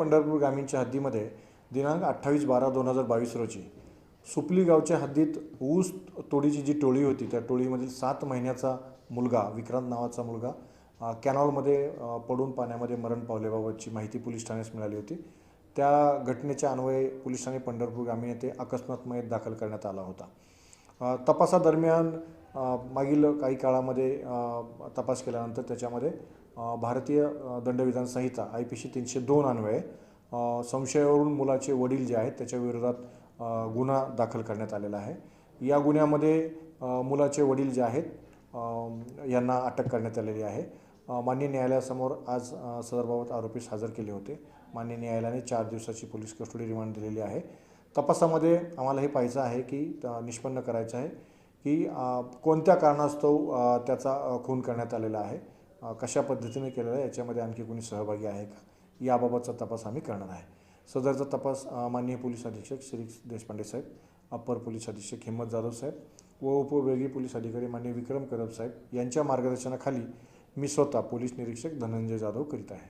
पंढरपूर ग्रामीणच्या हद्दीमध्ये दिनांक अठ्ठावीस बारा दोन हजार बावीस रोजी सुपली गावच्या हद्दीत ऊस तोडीची जी टोळी होती त्या टोळीमधील सात महिन्याचा मुलगा विक्रांत नावाचा मुलगा कॅनॉलमध्ये पडून पाण्यामध्ये मरण पावल्याबाबतची माहिती पोलीस ठाण्यास मिळाली होती. त्या घटनेच्या अन्वये पोलीस ठाणे पंढरपूर ग्रामीण येथे अकस्मात मयत दाखल करण्यात आला होता. तपासादरम्यान मागील काही काळामध्ये तपास केल्यानंतर त्याच्यामध्ये भारतीय दंडविधान संहिता आय पी सी तीनशे दोन अन्वये संशयावरून मुलाचे वडील जे आहेत त्याच्या विरोधात गुन्हा दाखल करण्यात आलेला आहे. या गुन्ह्यामध्ये मुलाचे वडील जे आहेत यांना अटक करण्यात आलेली आहे. मान्य न्यायालयासमोर आज सदरबाबत आरोपीस हजर केले होते. मान्य न्यायालयाने चार दिवसाची पोलीस कस्टडी रिमांड दिलेली आहे. तपासामध्ये आम्हाला हे पाहायचं आहे की निष्पन्न करायचं आहे. की कोणत्या कारणास्तव त्याचा खून करण्यात आलेला आहे? कशा पद्धतीने केलेला आहे? याच्यामध्ये आणखी कोणी सहभागी आहे का? याबाबतचा तपास आम्ही करणार आहे. सदरचा तपास माननीय पोलीस अधीक्षक श्री देशपांडे साहेब अप्पर पोलीस अधीक्षक हिम्मत जाधव साहेब व उपविभागीय पोलीस अधिकारी माननीय विक्रम करब साहेब यांच्या मार्गदर्शनाखाली मी स्वतः पोलीस निरीक्षक धनंजय जाधव करीत आहे.